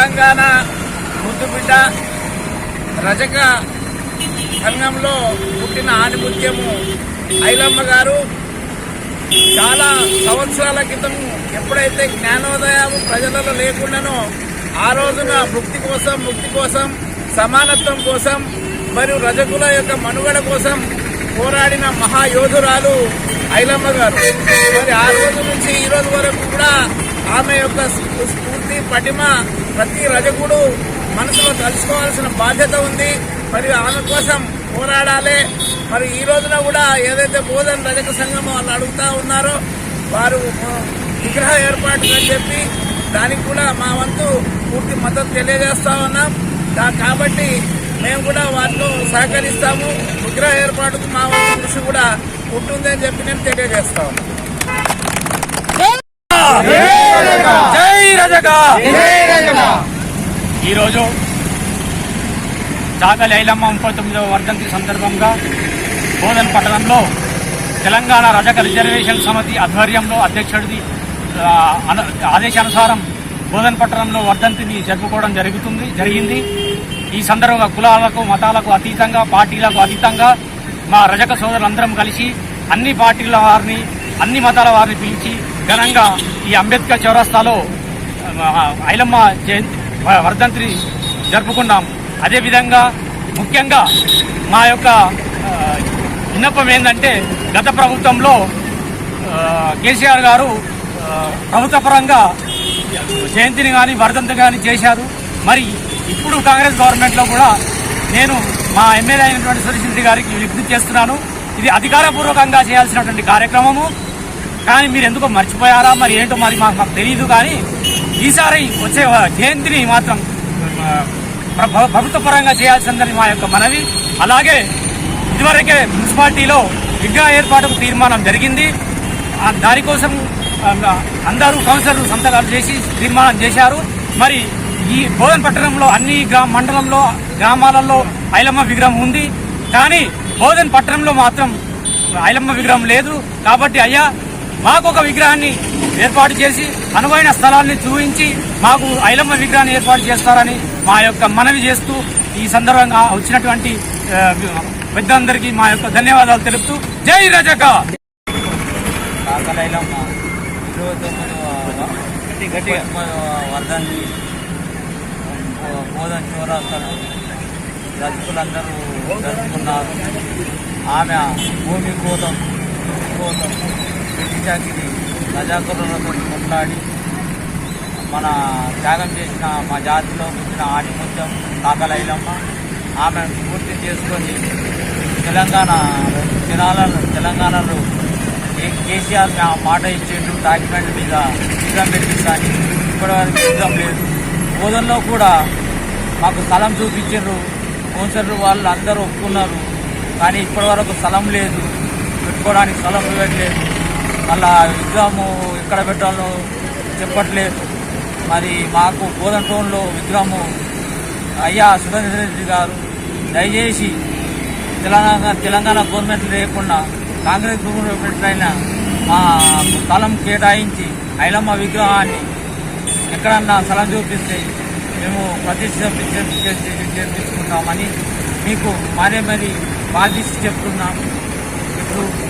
తెలంగాణ ముద్దుబిడ్డ రజక సంఘంలో పుట్టిన ఆణిముత్యము ఐలమ్మ గారు. చాలా సంవత్సరాల క్రితం ఎప్పుడైతే జ్ఞానోదయం ప్రజలలో లేకుండానో ఆ రోజున ముక్తి కోసం ముక్తి కోసం సమానత్వం కోసం మరియు రజకుల యొక్క మనుగడ కోసం పోరాడిన మహాయోధురాలు ఐలమ్మ గారు. మరి ఆ రోజు నుంచి ఈ రోజు వరకు కూడా ఆమె యొక్క స్ఫూర్తి పటిమ ప్రతి రజకుడు మనసులో తలుచుకోవాల్సిన బాధ్యత ఉంది. మరియు ఆమె కోసం పోరాడాలి. మరి ఈ రోజున కూడా ఏదైతే బోధన రజక సంఘం వాళ్ళు అడుగుతా ఉన్నారో వారు విగ్రహ ఏర్పాటు అని చెప్పి దానికి కూడా మా వంతు పూర్తి మద్దతు తెలియజేస్తా ఉన్నాం. కాబట్టి మేము కూడా వారితో సహకరిస్తాము. విగ్రహ ఏర్పాటుకు మా వంతు కృషి కూడా ఉంటుందని చెప్పి నేను తెలియజేస్తా ఉన్నాం జై రజక! ఈరోజు చాకలి ఐలమ్మ ముప్పై తొమ్మిదవ వర్ధంతి సందర్భంగా బోధన్ పట్టణంలో తెలంగాణ రజక రిజర్వేషన్ సమితి ఆధ్వర్యంలో అధ్యక్షుడిది అన- ఆదేశానుసారం బోధన్ పట్టణంలో వర్ధంతిని జరుపుకోవడం జరుగుతుంది జరిగింది. ఈ సందర్భంగా కులాలకు మతాలకు అతీతంగా పార్టీలకు అతీతంగా మా రజక సోదరులందరం కలిసి అన్ని పార్టీల వారిని అన్ని మతాల వారిని పిలిచి ఘనంగా ఈ అంబేద్కర్ చౌరస్తాలో ఐలమ్మ జయంతి వర్ధంతిని జరుపుకున్నాం. అదేవిధంగా ముఖ్యంగా మా యొక్క విన్నపం ఏంటంటే గత ప్రభుత్వంలో కేసీఆర్ గారు ప్రభుత్వపరంగా ప్రభుత్వ పరంగా జయంతిని కానీ వర్ధంతి కానీ చేశారు. మరి ఇప్పుడు కాంగ్రెస్ గవర్నమెంట్లో కూడా నేను మా ఎమ్మెల్యే అయినటువంటి సురేష్ రెడ్డి గారికి విజ్ఞప్తి చేస్తున్నాను. ఇది అధికారపూర్వకంగా చేయాల్సినటువంటి కార్యక్రమము. కానీ మీరు ఎందుకో మర్చిపోయారా? మరి ఏంటో మరి మాకు మాకు తెలియదు కానీ ఈసారి వచ్చే జయంతిని మాత్రం ప్రభుత్వ పరంగా చేయాల్సిందని మా యొక్క మనవి. అలాగే ఇదివరకే మున్సిపాలిటీలో విగ్రహ ఏర్పాటుకు తీర్మానం జరిగింది. దానికోసం అందరూ కౌన్సిలర్లు సంతకాలు చేసి తీర్మానం చేశారు. మరి ఈ బోధన పట్టణంలో అన్ని గ్రామ మండలంలో గ్రామాలలో ఐలమ్మ విగ్రహం ఉంది. కానీ బోధన్ పట్టణంలో మాత్రం ఐలమ్మ విగ్రహం లేదు. కాబట్టి అయ్యా మాకు ఒక విగ్రహాన్ని ఏర్పాటు చేసి అనువైన స్థలాన్ని చూపించి మాకు ఐలమ్మ విగ్రహాన్ని ఏర్పాటు చేస్తారని మా యొక్క మనవి చేస్తూ ఈ సందర్భంగా వచ్చినటువంటి పెద్దందరికీ మా యొక్క ధన్యవాదాలు తెలుపుతూ జై రజక! కాకలైలమ్మ ఇరవై తొమ్మిది గట్టి వర్ధంతి బోధన చౌరాస్తలు రజకులందరూ జరుపుకున్నారు. ఆమె భూమి కోసం కోసం పెట్టి చాకిరి కొట్లాడి మన త్యాగం చేసిన మా జాతిలో పుట్టిన ఆణిముత్యం కాకలైలమ్మ ఆమెను స్ఫూర్తి చేసుకొని తెలంగాణ జనాలను తెలంగాణలో ఏ- కేసీఆర్ ఆ మాట ఇచ్చేట్టు డాక్యుమెంట్ మీద నిజం పెట్టిందని ఇప్పటివరకు నిజం లేదు. బోధనలో కూడా మాకు స్థలం చూపించారు కౌన్సిలర్ వాళ్ళు అందరూ ఒప్పుకున్నారు కానీ ఇప్పటివరకు స్థలం లేదు పెట్టుకోవడానికి స్థలం ఇవ్వట్లేదు. మళ్ళా విగ్రహము ఎక్కడ పెట్టాలో చెప్పట్లేదు. మరి మాకు బోధన టోన్లో విగ్రహము అయ్యా సురేంద్ర రెడ్డి గారు దయచేసి తెలంగాణ తెలంగాణ గవర్నమెంట్ లేకుండా కాంగ్రెస్ గవర్నమెంట్ అయినా మా స్థలం కేటాయించి ఐలమ్మ విగ్రహాన్ని ఎక్కడన్నా స్థలం చూపిస్తే మేము ప్రతిష్ఠించుకుంటామని మీకు మరే మరి బాధించి చెప్తున్నాం ఇప్పుడు